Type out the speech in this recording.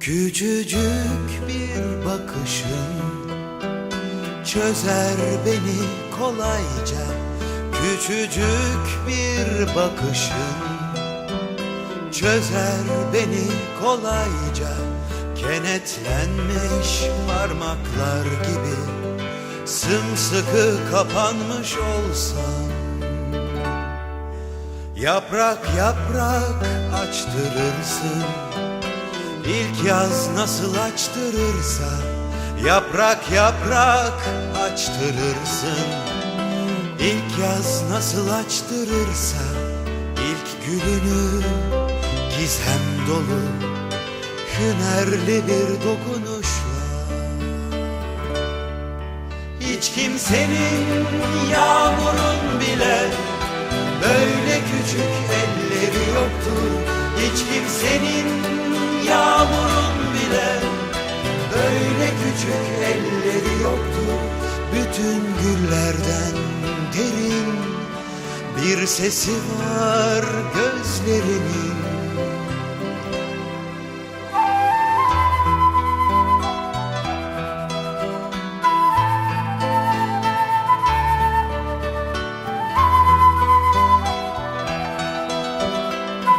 Küçücük bir bakışın çözer beni kolayca. Küçücük bir bakışın çözer beni kolayca. Kenetlenmiş parmaklar gibi sımsıkı kapanmış olsam Yaprak yaprak açtırırsın İlk yaz nasıl açtırırsa Yaprak yaprak açtırırsın. İlk yaz nasıl açtırırsa İlk gülünü gizem dolu Hünerli bir dokunuşla. Hiç kimsenin yağmurun bile Böyle küçük elleri yoktur. Hiç kimsenin küçük elleri yoktur Bütün güllerden derin. Bir sesi var gözlerinin